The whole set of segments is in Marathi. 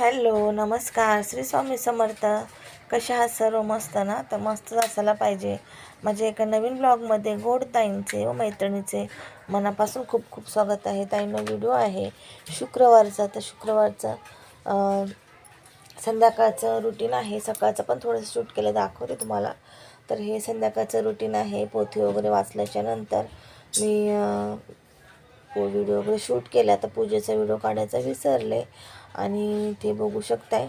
हॅलो नमस्कार. श्री स्वामी समर्थ. कशा आहात सर्व? मस्त ना? तर मस्तच असायला पाहिजे. माझ्या एका नवीन ब्लॉगमध्ये गोड ताईंचे व मैत्रिणीचे मनापासून खूप खूप स्वागत आहे. ताईंनो व्हिडिओ आहे शुक्रवारचा. तर शुक्रवारचा संध्याकाळचं रुटीन आहे. सकाळचं पण थोडंसं शूट केलं दाखवते तुम्हाला. तर हे संध्याकाळचं रुटीन आहे. पोथी वगैरे वाचल्याच्या नंतर मी व्हिडिओ वगैरे शूट केला तर पूजेचा व्हिडिओ काढायचा विसरले. आणि ते बघू शकताय.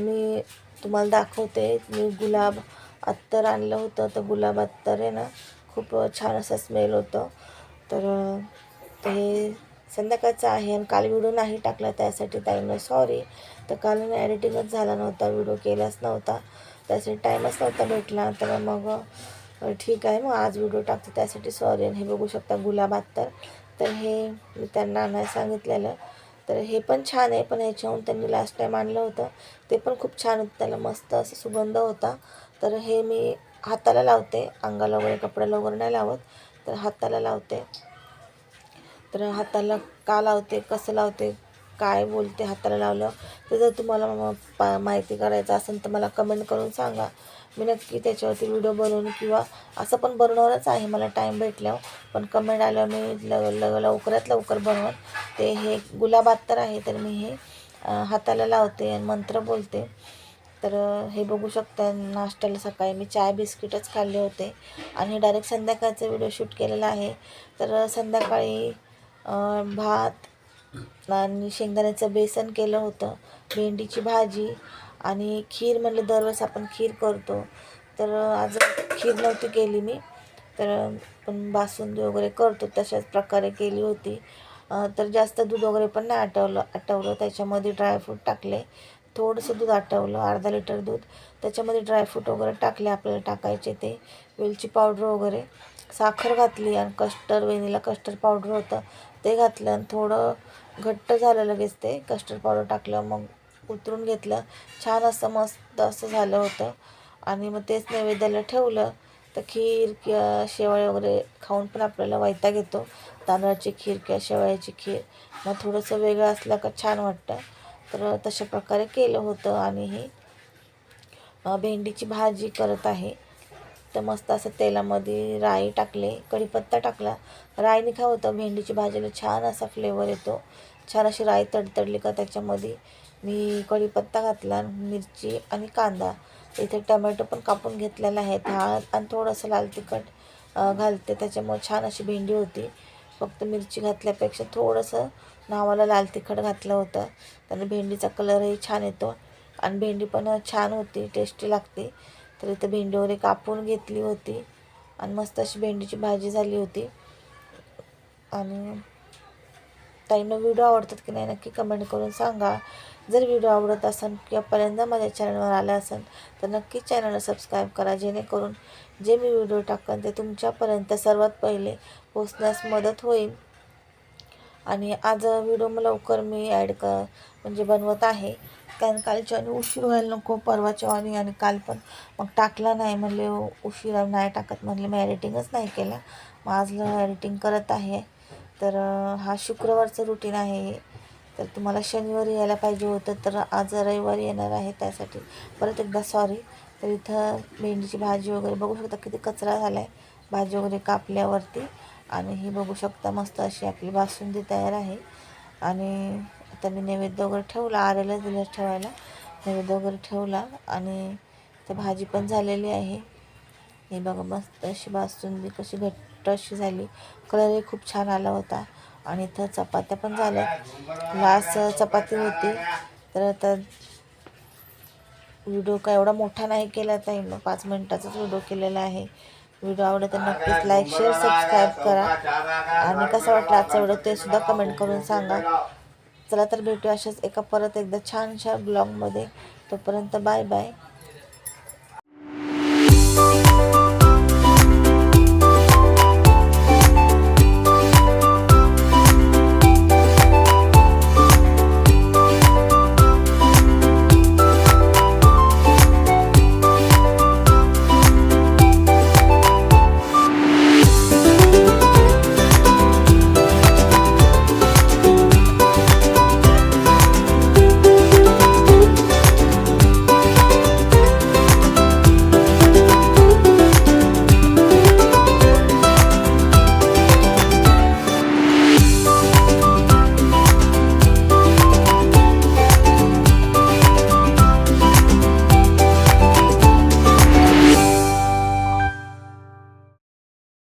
मी तुम्हाला दाखवते. मी गुलाब अत्तर आणलं होतं. तर गुलाब अत्तर आहे ना खूप छान असा स्मेल होतं. तर ते संध्याकाळचं आहे आणि काल व्हिडिओ नाही टाकला त्यासाठी ताईनं. सॉरी तर काल एडिटिंगच झाला नव्हता. व्हिडिओ केलाच नव्हता. त्यासाठी टाईमच नव्हता भेटला. तर मग ठीक आहे. मग आज व्हिडिओ टाकते त्यासाठी. सॉरी आणि हे बघू शकता गुलाब अत्तर. तर हे मी त्यांना आणायला सांगितलेलं. तर हे पण छान आहे. पण ह्याच्याहून त्यांनी लास्ट टाईम आणलं होतं. ते पण खूप छान होतं. त्याला मस्त असं सुगंध होता. तर हे मी हाताला लावते. अंगाला वगैरे कपड्याला वगैरे नाही लावत. तर हाताला लावते. तर हाताला का लावते? कसं लावते? काय बोलते हाताला लावलं तर जर तुम्हाला पा माहिती करायचं असेल तर मला कमेंट करून सांगा. मी नक्की त्याच्यावरती व्हिडिओ बनवून किंवा असं पण बनवणारच आहे मला टाईम भेटल्यावर. पण कमेंट आल्यावर मी ल लवकरात लवकर बनवून. ते हे गुलाबात तर आहे तर मी हे हाताला लावते आणि मंत्र बोलते. तर हे बघू शकता नाश्त्याला सकाळी मी चाय बिस्किटच खाल्ले होते आणि डायरेक्ट संध्याकाळचा व्हिडिओ शूट केलेला आहे. तर संध्याकाळी भात आणि शेंगदाण्याचं बेसन केलं होतं भेंडीची भाजी आणि खीर म्हणलं दरवेळेस आपण खीर करतो. तर आज खीर नव्हती केली मी तर पण बासुंदी वगैरे करतो तशाच प्रकारे केली होती. तर जास्त दूध वगैरे पण नाही आटवलं आटवलं त्याच्यामध्ये ड्रायफ्रूट टाकले थोडंसं दूध आटवलं अर्धा लिटर दूध. त्याच्यामध्ये ड्रायफ्रूट वगैरे टाकले आपल्याला टाकायचे ते वेलची पावडर वगैरे. साखर घातली आणि कस्टर्ड वेणीला कस्टर्ड पावडर होतं. ते घातलं आणि थोडं घट्ट झालं लगेच ते कस्टर्ड पावडर टाकलं मग उतरून घेतलं. छान असं मस्त असं झालं होतं. आणि मग तेच नैवेद्याला ठेवलं. तर खीर किंवा शेवाळे वगैरे खाऊन पण आपल्याला वैताग येतो. तांदळाची खीर किंवा शेवयाची खीर. मग थोडंसं वेगळं असलं का छान वाटतं. तर तशा प्रकारे केलं होतं आणि हे भेंडीची भाजी करत आहे. तर मस्त असं तेलामध्ये राई टाकले कढीपत्ता टाकला. राईने काय होतं भेंडीची भाजीला छान असा फ्लेवर येतो. छान अशी राई तडतडली का त्याच्यामध्ये. मी कढीपत्ता घातला मिरची आणि कांदा. इथे टमॅटो पण कापून घेतलेला आहे हळद आणि थोडंसं लाल तिखट घालते. त्याच्यामुळे छान अशी भेंडी होती. फक्त मिरची घातल्यापेक्षा थोडंसं नावाला लाल तिखट घातलं होतं. त्याने भेंडीचा कलरही छान येतो. आणि भेंडी पण छान होती टेस्टी लागते. तर इथं भेंडी वगैरे कापून घेतली होती. आणि मस्त अशी भेंडीची भाजी झाली होती. आणि ताईंना व्हिडिओ आवडतात की नाही नक्की कमेंट करून सांगा. जर व्हिडिओ आवडत असेल किंवा पहिल्यांदा माझ्या चॅनलवर आला असेल तर नक्की चॅनलला सबस्क्राईब करा जेणेकरून जे मी व्हिडिओ टाकेन ते तुमच्यापर्यंत सर्वात पहिले पोचण्यास मदत होईल. आणि आज व्हिडिओ लवकर मी ॲड क म्हणजे बनवत आहे. कारण कालच्या आणि उशीर व्हायला नको परवाच्या आणि आणि काल पण. मग टाकला नाही म्हणले उशिरा नाही टाकत म्हणले. मी एडिटिंगच नाही केलं. मग आजला एडिटिंग करत आहे. तर हा शुक्रवारचं रुटीन आहे. तर तुम्हाला शनिवारी यायला पाहिजे होतं तर आज रविवारी येणार आहे त्यासाठी. परत एकदा सॉरी तर इथं भेंडीची भाजी वगैरे बघू शकता किती कचरा झाला आहे भाजी वगैरे कापल्यावरती. आणि ही बघू शकता मस्त अशी आपली बासुंदी तयार आहे. आणि आता मी नैवेद्य वगैरे ठेवला आरेला दिलं ठेवायला. नैवेद्य वगैरे ठेवला आणि तर भाजी पण झालेली आहे. हे बघा मस्त अशी बासुंदी कशी घट्ट अशी झाली. कलरही खूप छान आला होता. आणि इथं चपात्या पण झाल्या लास्ट चपाती होती. तर आता व्हिडिओ काय एवढा मोठा नाही केला ताई. मग पाच मिनटाचाच व्हिडिओ केलेला आहे. व्हिडिओ आवडला तर नक्कीच लाईक शेअर सबस्क्राईब करा. आणि कसं वाटलं आजचा व्हिडिओ ते सुद्धा कमेंट करून सांगा. चला तर भेटू अशाच एका परत एकदा छानशा ब्लॉगमध्ये तोपर्यंत बाय बाय.